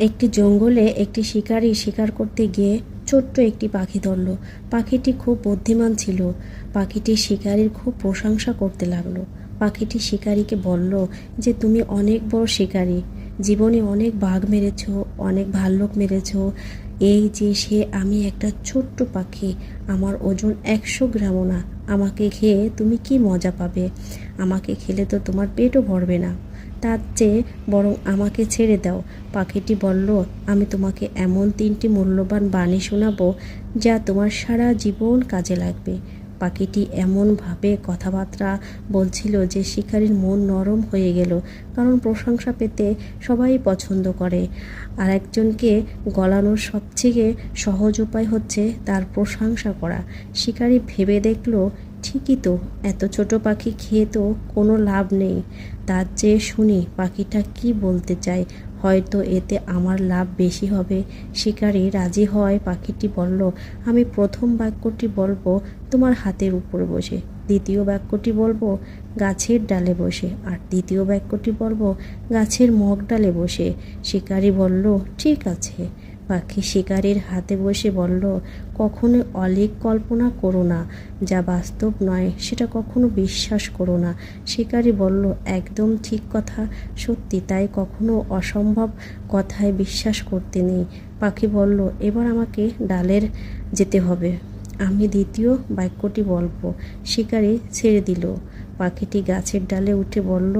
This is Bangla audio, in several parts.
একটি জঙ্গলে একটি শিকারী শিকার করতে গিয়ে ছোট্ট একটি পাখি ধরল। পাখিটি খুব বুদ্ধিমান ছিল। পাখিটি শিকারীর খুব প্রশংসা করতে লাগল। পাখিটি শিকারীকে বলল যে, তুমি অনেক বড় শিকারী। জীবনে অনেক বাঘ মেরেছ, অনেক ভাল্লুক মেরেছ। এই যে সে আমি একটা ছোট্ট পাখি, আমার ওজন একশো গ্রামও না। আমাকে খেয়ে তুমি কি মজা পাবে? আমাকে খেলে তো তোমার পেটও ভরবে না। তার চেয়ে বরং আমাকে ছেড়ে দাও। পাখিটি বলল, আমি তোমাকে এমন তিনটি মূল্যবান বাণী শোনাবো যা তোমার সারা জীবন কাজে লাগবে। পাখিটি এমনভাবে কথাবার্তা বলছিল যে শিকারীর মন নরম হয়ে গেল, কারণ প্রশংসা পেতে সবাই পছন্দ করে। আর একজনকে গলানোর সবথেকে সহজ উপায় হচ্ছে তার প্রশংসা করা। শিকারী ভেবে দেখল ঠিকই তো, এত ছোট পাখি খেয়ে তো কোনো লাভ নেই। তার চেয়ে শুনি পাখিটা কি বলতে চায়, হয়তো এতে আমার লাভ বেশি হবে। শিকারী রাজি হওয়ায় পাখিটি বলল, আমি প্রথম বাক্যটি বলব তোমার হাতের উপর বসে, দ্বিতীয় বাক্যটি বলব গাছের ডালে বসে, আর তৃতীয় বাক্যটি বলব গাছের মগ ডালে বসে। শিকারী বলল, ঠিক আছে। পাখি শিকারীর হাতে বসে বলল, কখনো অলিক কল্পনা করো না, যা বাস্তব নয়, সেটা কখনো বিশ্বাস করো না। শিকারী বলল, একদম ঠিক কথা, সত্যি তাই কখনো অসম্ভব কথায় বিশ্বাস করতে নেই। পাখি বলল, এবার আমাকে ডালের যেতে হবে। আমি দ্বিতীয় বাক্যটি বলব। শিকারী ছেড়ে দিল। পাখিটি গাছের ডালে উঠে বলল,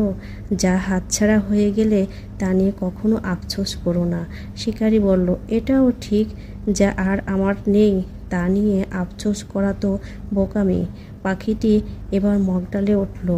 যা হাতছাড়া হয়ে গেলে তা নিয়ে কখনো আফসোস করো না। শিকারী বলল, এটাও ঠিক যা আর আমার নেই, তা নিয়ে আফসোস করা তো বোকামি। পাখিটি এবার মগডালে উঠল।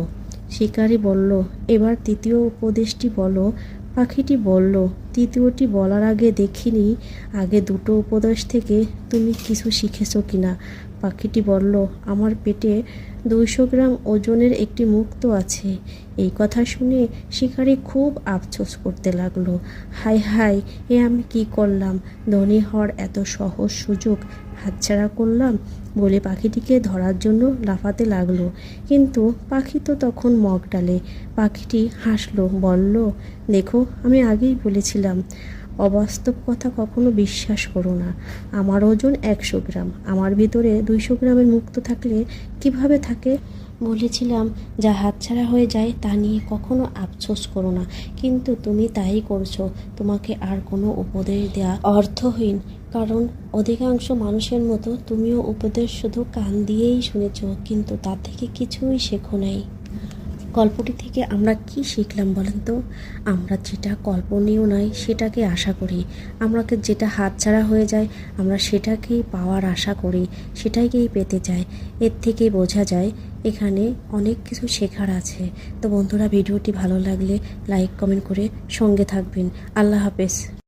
শিকারী বলল, এবার তৃতীয় উপদেশটি বলো পাখিটি বলল, তৃতীয়টি বলার আগে দেখিনি, আগে দুটো উপদেশ থেকে তুমি কিছু শিখেছো কিনা? পাখিটি বলল, আমার পেটে দুইশো গ্রাম ওজনের একটি মুক্ত আছে। এই কথা শুনে শিকারী খুব আফসোস করতে লাগল। হাই হাই এ আমি কি করলাম? ধনী হওয়ার এত সহজ সুযোগ হাতছাড়া করলাম বলে পাখিটিকে ধরার জন্য লাফাতে লাগল। কিন্তু পাখি তো তখন মগ ডালে পাখিটি হাসলো, বলল, দেখো, আমি আগেই বলেছিলাম অবাস্তব কথা কখনো বিশ্বাস করো না। আমার ওজন একশো গ্রাম। আমার ভিতরে দুইশো গ্রামের মুক্ত থাকলে কীভাবে থাকে? বলেছিলাম, যা হাতছাড়া হয়ে যায় তা নিয়ে কখনো আফসোস করো না। কিন্তু তুমি তাই করছ। তোমাকে আর কোনো উপদেশ দেওয়া অর্থহীন। কারণ অধিকাংশ মানুষের মতো তুমিও উপদেশ শুধু কান দিয়েই শুনেছ, কিন্তু তা থেকে কিছুই শেখো নাই। গল্পটি থেকে আমরা কি শিখলাম বলেন তো? আমরা যেটা কল্পনীয় নয়, সেটাকে আশা করি। আমাকে যেটা হাতছাড়া হয়ে যায়, আমরা সেটাকেই পাওয়ার আশা করি, সেটাকেই পেতে চাই। এর থেকেই বোঝা যায়, এখানে অনেক কিছু শেখার আছে। তো বন্ধুরা, ভিডিওটি ভালো লাগলে লাইক, কমেন্ট করে সঙ্গে থাকবেন। আল্লাহ হাফেজ।